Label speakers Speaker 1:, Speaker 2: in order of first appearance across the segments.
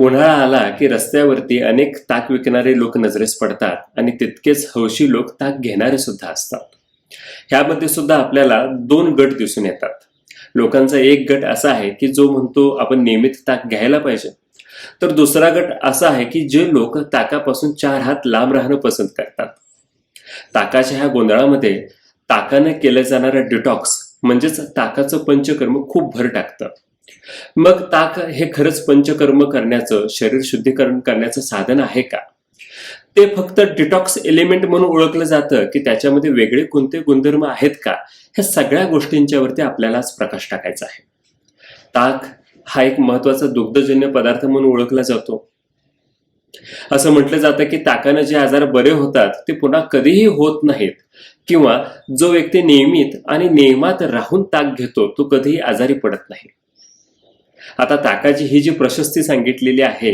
Speaker 1: उन्हाळा आला की रस्त्यावरती अनेक ताक विकणारे लोक नजरेस पडतात आणि तितकेच हौशी लोक ताक घेणारे सुद्धा असतात. ह्यामध्ये सुद्धा आपल्याला दोन गट दिसून येतात. लोकांचा एक गट असा आहे की जो म्हणतो आपण नियमित ताक घ्यायला पाहिजे. तर दुसरा गट असा आहे की जे लोक ताकापासून चार हात लांब राहणं पसंत करतात. ताकाच्या ह्या गोंधळामध्ये ताकाने केलं जाणारं डिटॉक्स म्हणजेच ताकाचं पंचकर्म खूप भर टाकतं. मग ताक हे खरंच पंचकर्म करण्याचं शरीर शुद्धीकरण करण्याचं साधन आहे का? ते फक्त डिटॉक्स एलिमेंट म्हणून ओळखलं जातं की त्याच्यामध्ये वेगळे कोणते गुणधर्म आहेत का? ह्या सगळ्या गोष्टींच्यावरती आपल्यालाच प्रकाश टाकायचा आहे. ताक हा एक महत्त्वाचा दुग्धजन्य पदार्थ म्हणून ओळखला जातो. असं म्हटलं जातं की ताकानं जे आजार बरे होतात ते पुन्हा कधीही होत नाहीत. किंवा जो व्यक्ती नियमित आणि नियमात राहून ताक घेतो तो कधीही आजारी पडत नाही. आता ताकाची ही जी प्रशस्ती सांगितलेली आहे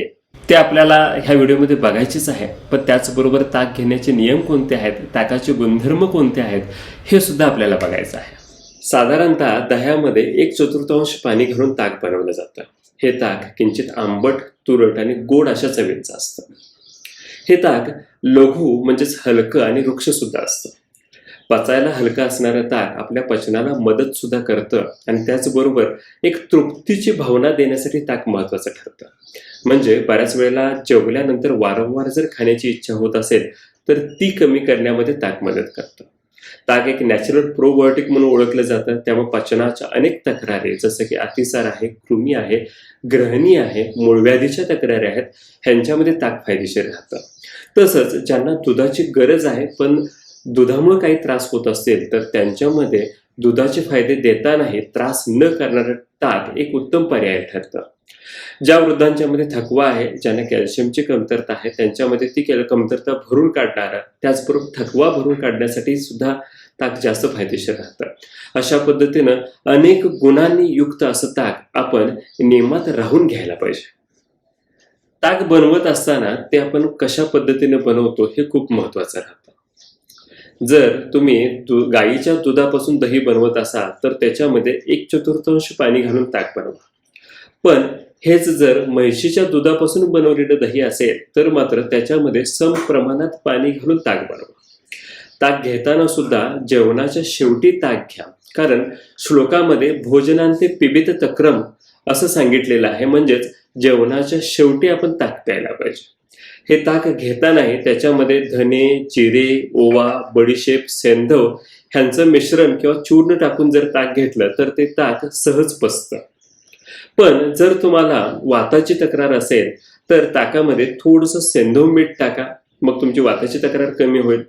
Speaker 1: ते आपल्याला ह्या व्हिडिओमध्ये बघायचीच आहे. पण त्याचबरोबर ताक घेण्याचे नियम कोणते आहेत ताकाचे गुणधर्म कोणते आहेत हे सुद्धा आपल्याला बघायचं आहे. साधारणतः दह्यामध्ये एक चतुर्थांश पाणी घालून ताक बनवलं जातं. हे ताक किंचित आंबट तुरट आणि गोड अशा चवीचं असतं. हे ताक लघु म्हणजेच हलकं आणि वृक्ष सुद्धा असतं. पचायला हलका असणारं ताक आपल्या पचनाला मदत सुद्धा करतं आणि त्याचबरोबर एक तृप्तीची भावना देण्यासाठी ताक महत्वाचं ठरतं. म्हणजे बऱ्याच वेळेला जेवल्यानंतर वारंवार जर खाण्याची इच्छा होत असेल तर ती कमी करण्यामध्ये ताक मदत करतं. ताक एक नॅचरल प्रोबायोटिक म्हणून ओळखलं जातं. त्यामुळे पचनाच्या अनेक तक्रारी जसं की अतिसार आहे कृमी आहे ग्रहणी आहे मूळव्याधीच्या तक्रारी आहेत ह्यांच्यामध्ये ताक फायदेशीर राहतं. तसंच ज्यांना दुधाची गरज आहे पण दुधामुळे काही त्रास होत असेल तर त्यांच्यामध्ये दुधाचे फायदे देतानाही त्रास न करणारं ताक एक उत्तम पर्याय ठरतं. ज्या वृद्धांच्या मध्ये थकवा आहे ज्यांना कॅल्शियमची कमतरता आहे त्यांच्यामध्ये ती कमतरता भरून काढणारा त्याचबरोबर थकवा भरून काढण्यासाठी सुद्धा ताक जास्त फायदेशीर राहतं. अशा पद्धतीनं अनेक गुणांनी युक्त असं ताक आपण नियमात राहून घ्यायला पाहिजे. ताक बनवत असताना ते आपण कशा पद्धतीने बनवतो हे खूप महत्वाचं राहतं. जर तुम्ही दु गाईच्या दुधापासून दही बनवत असाल तर त्याच्यामध्ये एक चतुर्थांश पाणी घालून ताक बनवा. पण हेच जर म्हैशीच्या दुधापासून बनवलेलं दही असेल तर मात्र त्याच्यामध्ये सम प्रमाणात पाणी घालून ताक बनवा. ताक घेताना सुद्धा जेवणाच्या शेवटी ताक घ्या. कारण श्लोकामध्ये भोजनांते पिबित तक्रम असं सांगितलेलं आहे म्हणजेच जेवणाच्या शेवटी आपण ताक प्यायला पाहिजे. हे ताक घेतानाही त्याच्यामध्ये धने जिरे ओवा बडीशेप सेंधव ह्यांचं मिश्रण किंवा चूर्ण टाकून जर ताक घेतलं तर ते ताक सहज पसतं पण जर तुम्हाला वाताची तक्रार असेल तर ताकामध्ये थोडंसं सेंधव मीठ टाका. मग तुमची वाताची तक्रार कमी होईल.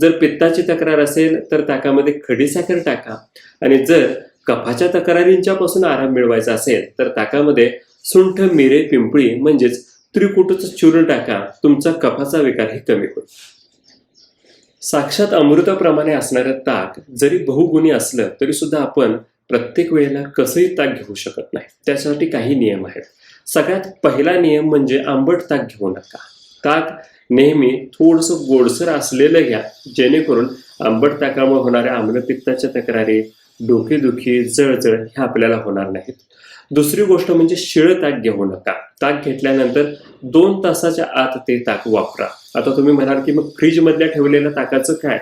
Speaker 1: जर पित्ताची तक्रार असेल तर ताकामध्ये खडीसाखर टाका. आणि जर कफाच्या तक्रारींच्या पासून आराम मिळवायचा असेल तर ताकामध्ये सुंठ मिरे पिंपळी म्हणजेच त्रिकुटचं चूर्ण टाका तुमचा कफाचा विकारही कमी होईल. साक्षात अमृताप्रमाणे असणारं ताक जरी बहुगुणी असलं तरी सुद्धा आपण प्रत्येक वेळेला कसंही ताक घेऊ शकत नाही. त्यासाठी काही नियम आहेत. सगळ्यात पहिला नियम म्हणजे आंबट ताक घेऊ नका. ताक नेहमी थोडंसं गोडसर असलेलं घ्या जेणेकरून आंबट ताकामुळे होणाऱ्या आम्लपित्ताच्या तक्रारी डोकेदुखी जळजळ हे आपल्याला होणार नाहीत. दुसरी गोष्ट म्हणजे शिळ ताक घेऊ नका. ताक घेतल्यानंतर दोन तासाच्या आत ते ताक वापरा. आता तुम्ही म्हणाल की मग फ्रीजमधल्या ठेवलेल्या ताकाचं काय?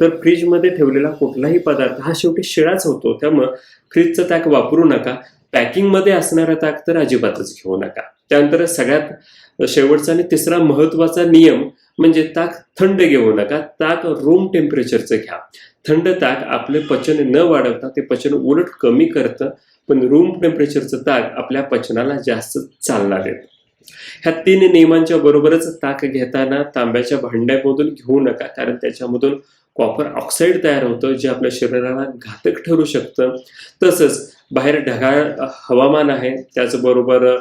Speaker 1: तर फ्रीजमध्ये ठेवलेला कुठलाही पदार्थ हा शेवटी शिळाच होतो. त्यामुळं फ्रीजचं ताक वापरू नका. पॅकिंगमध्ये असणारा ताक तर अजिबातच घेऊ नका. त्यानंतर सगळ्यात शेवटचा आणि तिसरा महत्त्वाचा नियम म्हणजे ताक थंड घेऊ नका. ताक रूम टेम्परेचरचं घ्या. थंड ताक आपले पचन न वाढवता ते पचन उलट कमी करतं पण रूम टेम्परेचरचं ताक आपल्या पचनाला जास्त चालना देतं. ह्या तीन नियमांच्या बरोबरच ताक घेताना तांब्याच्या भांड्यामधून घेऊ नका कारण त्याच्यामधून कॉपर ऑक्साईड तयार होतं जे आपल्या शरीराला घातक ठरू शकतं. तसंच बाहेर ढगाळ हवामान आहे त्याचबरोबर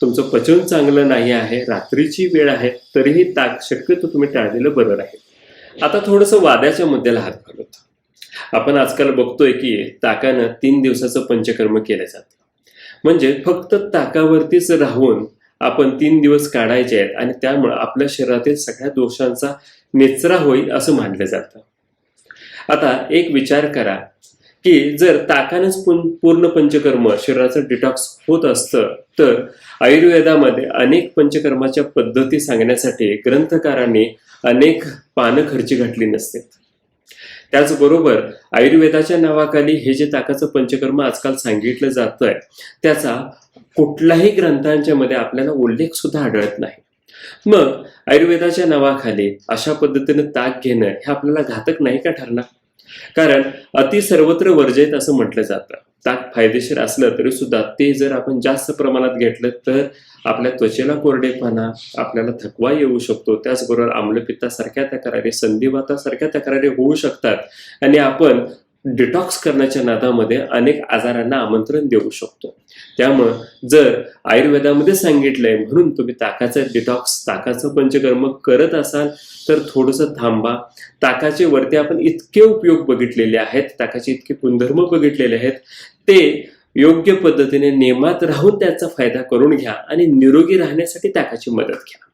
Speaker 1: तुमचं पचन चांगलं नाही आहे रात्रीची वेळ आहे तरीही ताक शक्यतो तुम्ही टाळलेलं बरं राहील. आता थोडंसं वाद्याच्या मुद्द्याला हात घालत. आपण आजकाल बघतोय की ताकानं तीन दिवसाचं पंचकर्म केलं जातं. म्हणजे फक्त ताकावरतीच राहून आपण तीन दिवस काढायचे आहेत आणि त्यामुळे आपल्या शरीरातील सगळ्या दोषांचा निचरा होईल असं मानलं जातं. आता एक विचार करा की जर ताकानेच पूर्ण पूर्ण पंचकर्म शरीराचं डिटॉक्स होत असतं तर आयुर्वेदामध्ये अनेक पंचकर्माच्या पद्धती सांगण्यासाठी ग्रंथकारांनी अनेक पानं खर्ची घातली नसते त्याचबरोबर आयुर्वेदाच्या नावाखाली हे जे ताकाचं पंचकर्म आजकाल सांगितलं जात आहे त्याचा कुठल्याही ग्रंथांच्या मध्ये आपल्याला उल्लेख सुद्धा आढळत नाही. मग आयुर्वेदाच्या नावाखाली अशा पद्धतीने ताक घेणं हे आपल्याला घातक नाही का ठरणार? कारण अति सर्वत्र वर्जित असं म्हटलं जातं. ताक फायदेशीर असलं तरी सुद्धा ते जर आपण जास्त प्रमाणात घेतलं तर आपल्या त्वचेला कोरडेपणा आपल्याला थकवा येऊ शकतो. त्याचबरोबर आम्लपित्तासारख्या तक्रारी संधिवातासारख्या तक्रारी होऊ शकतात. आणि आपण डिटॉक्स करण्याच्या नादामध्ये अनेक आजारांना आमंत्रण देऊ शकतो. त्यामुळं जर आयुर्वेदामध्ये सांगितलंय म्हणून तुम्ही ताकाचं डिटॉक्स ताकाचं पंचकर्म करत असाल तर थोडंसं थांबा. ताकाचे वरती आपण इतके उपयोग बघितलेले आहेत ताकाचे इतके गुणधर्म बघितलेले आहेत ते योग्य पद्धतीने नेमात राहून त्याचा फायदा करून घ्या आणि निरोगी राहण्यासाठी ताकाची मदत घ्या.